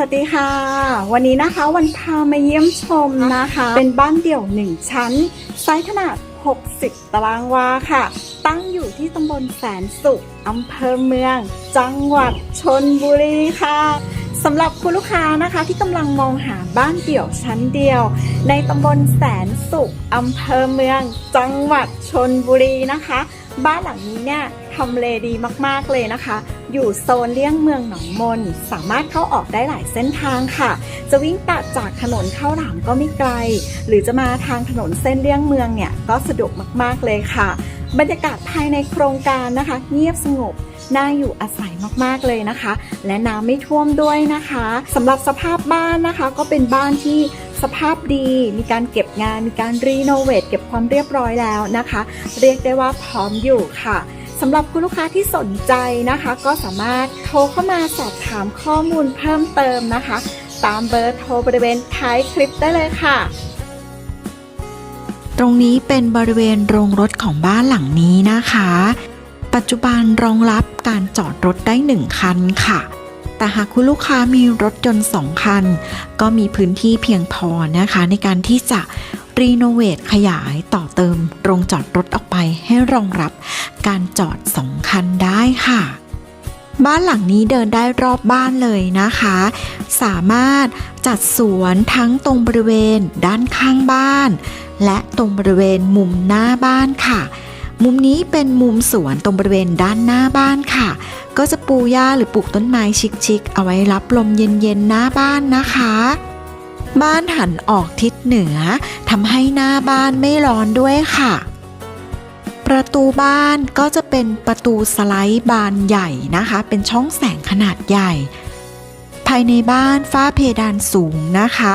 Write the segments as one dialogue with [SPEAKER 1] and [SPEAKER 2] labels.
[SPEAKER 1] วัสดีค่ะ วันนี้นะคะวันพามาเยี่ยมชมนะคะ เป็นบ้านเดี่ยวหนึ่งชั้น ไซส์ขนาด 60 ตารางวาค่ะ ตั้งอยู่ที่ตำบลแสนสุขอำเภอเมือง จังหวัดชนบุรีค่ะ สำหรับคุณลูกค้านะคะที่กำลังมองหาบ้านเดี่ยวชั้นเดียว ในตำบลแสนสุขอำเภอเมือง จังหวัดชนบุรีนะคะ บ้านหลังนี้เนี่ยทำเลดีมากๆเลยนะคะ อยู่โซนเลี่ยงเมืองหนองมน สามารถเข้าออกได้หลายเส้นทางค่ะ จะวิ่งตัดจากถนนเข้าหลามก็ไม่ไกล หรือจะมาทางถนนเส้นเลี่ยงเมืองเนี่ยก็สะดวกมากๆเลยค่ะ บรรยากาศภายในโครงการนะคะ เงียบสงบ น่าอยู่อาศัยมากๆเลยนะคะ และน้ำไม่ท่วมด้วยนะคะสำหรับสภาพบ้านนะคะ ก็เป็นบ้านที่สภาพดี มีการเก็บงาน มีการรีโนเวทเก็บความเรียบร้อยแล้วนะคะ เรียกได้ว่าพร้อมอยู่ค่ะสำหรับคุณลูกค้าที่สนใจนะคะ ก็สามารถโทรเข้ามาสอบถามข้อมูลเพิ่มเติมนะคะ ตามเบอร์โทรบริเวณท้ายคลิปได้เลยค่ะ
[SPEAKER 2] ตรงนี้เป็นบริเวณโรงรถของบ้านหลังนี้นะคะ ปัจจุบันรองรับการจอดรถได้ 1 คันค่ะ แต่หากคุณลูกค้ามีรถยนต์ 2 คัน ก็มีพื้นที่เพียงพอนะคะ ในการที่จะรีโนเวทขยายต่อเติมโรงจอดรถออกไปให้รองรับการจอด 2 คันได้ค่ะบ้านหลังนี้เดินได้รอบบ้านเลยนะคะ สามารถจัดสวนทั้งตรงบริเวณด้านข้างบ้าน และตรงบริเวณมุมหน้าบ้านค่ะ มุมนี้เป็นมุมสวนตรงบริเวณด้านหน้าบ้านค่ะ ก็จะปูหญ้าหรือปลูกต้นไม้ชิคๆเอาไว้รับลมเย็นๆหน้าบ้านนะคะ บ้านหันออกทิศเหนือทำให้หน้าบ้านไม่ร้อนด้วยค่ะประตูบ้านก็จะเป็นประตูสไลด์บานใหญ่นะคะ เป็นช่องแสงขนาดใหญ่ ภายในบ้านฝ้าเพดานสูงนะคะ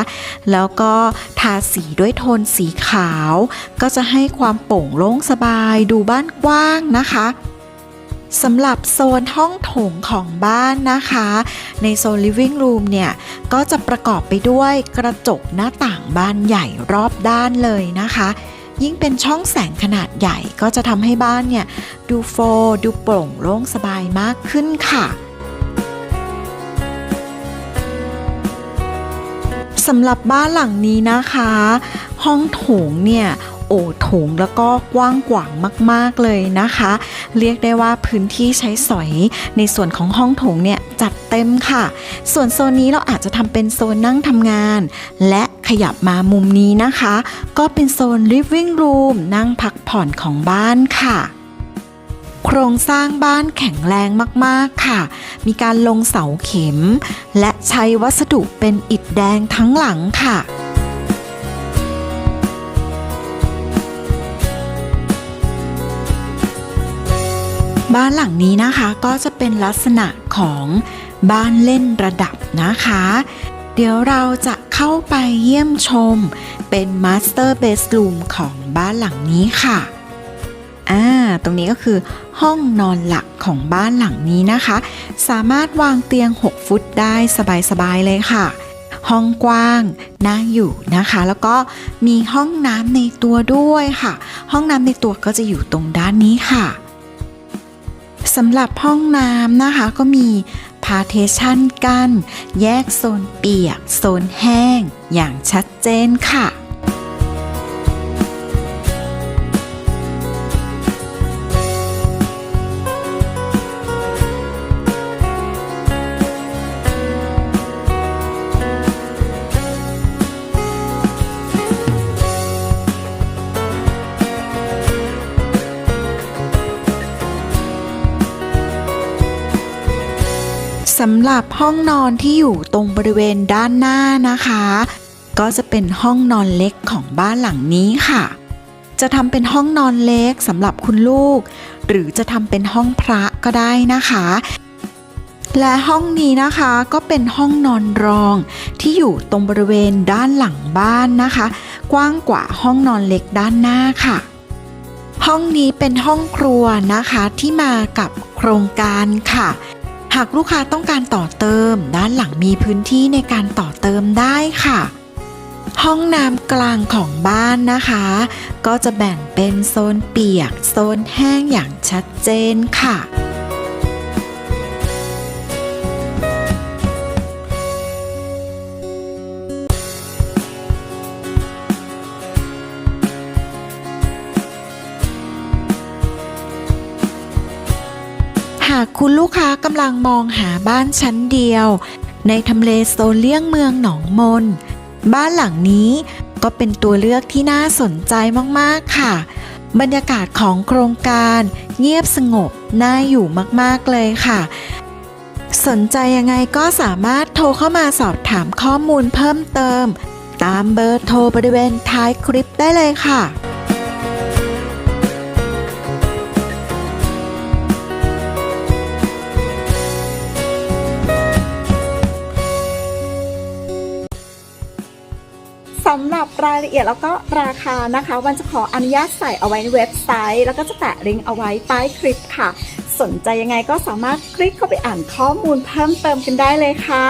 [SPEAKER 2] แล้วก็ทาสีด้วยโทนสีขาว ก็จะให้ความโปร่งโล่งสบายดูบ้านกว้างนะคะสำหรับโซนห้องโถงของบ้านนะคะ ในโซน living room เนี่ย ก็จะประกอบไปด้วยกระจกหน้าต่างบานใหญ่รอบด้านเลยนะคะ ยิ่งเป็นช่องแสงขนาดใหญ่ก็จะทำให้บ้านเนี่ย ดูโฟร์ดูโปร่งโล่งสบายมากขึ้นค่ะ สำหรับบ้านหลังนี้นะคะ ห้องโถงเนี่ยโอโถงแล้วก็กว้างขวางมาก ๆ เลยนะคะ เรียกได้ว่าพื้นที่ใช้สอย ในส่วนของห้องโถงเนี่ยจัดเต็มค่ะ ส่วนโซนนี้เราอาจจะทำเป็นโซนนั่งทำงาน และขยับมามุมนี้นะคะ ก็เป็นโซน living room นั่งพักผ่อนของบ้านค่ะ โครงสร้างบ้านแข็งแรงมากๆค่ะ มีการลงเสาเข็ม และใช้วัสดุเป็นอิฐแดงทั้งหลังค่ะบ้านหลังนี้นะคะก็จะเป็นลักษณะของบ้านเล่นระดับนะคะ เดี๋ยวเราจะเข้าไปเยี่ยมชมเป็นมาสเตอร์เบส o ูมของบ้านหลังนี้ค่ะ อ่า ตรงนี้ก็คือห้องนอนหลักของบ้านหลังนี้นะคะ สามารถวางเตียง 6 ฟุตได้สบายๆเลยค่ะ ห้องกว้างน่าอยู่นะคะ แล้วก็มีห้องน้ำในตัวด้วยค่ะ ห้องน้ำในตัวก็จะอยู่ตรงด้านนี้ค่ะสำหรับห้องน้ำนะคะก็มีพาเทชันกัน แยกโซนเปียก โซนแห้ง อย่างชัดเจนค่ะ สำหรับห้องนอนที่อยู่ตรงบริเวณด้านหน้านะคะ ก็จะเป็นห้องนอนเล็กของบ้านหลังนี้ค่ะ จะทำเป็นห้องนอนเล็กสำหรับคุณลูก หรือจะทำเป็นห้องพระก็ได้นะคะ และห้องนี้นะคะก็เป็นห้องนอนรองที่อยู่ตรงบริเวณด้านหลังบ้านนะคะ กว้างกว่าห้องนอนเล็กด้านหน้าค่ะห้องนี้เป็นห้องครัวนะคะที่มากับโครงการค่ะ หากลูกค้าต้องการต่อเติม ด้านหลังมีพื้นที่ในการต่อเติมได้ค่ะ ห้องน้ำกลางของบ้านนะคะ ก็จะแบ่งเป็นโซนเปียก โซนแห้งอย่างชัดเจนค่ะากคุณลูกค้ากำลังมองหาบ้านชั้นเดียว ในทำเลโซเลี่ยงเมืองหนองมน บ้านหลังนี้ก็เป็นตัวเลือกที่น่าสนใจมากๆค่ะ บรรยากาศของโครงการ เงียบสงบ น่าอยู่มากๆเลยค่ะ สนใจยังไงก็สามารถโทรเข้ามาสอบถามข้อมูลเพิ่มเติม ตามเบอร์โทรบริเวณท้ายคลิปได้เลยค่ะ
[SPEAKER 1] รายละเอียดแล้วก็ราคานะคะวันจะขออนุญาตใส่เอาไว้ในเว็บไซต์ แล้วก็จะแปะลิงก์เอาไว้ใต้คลิปค่ะ สนใจยังไงก็สามารถคลิกเข้าไปอ่านข้อมูลเพิ่มเติมกันได้เลยค่ะ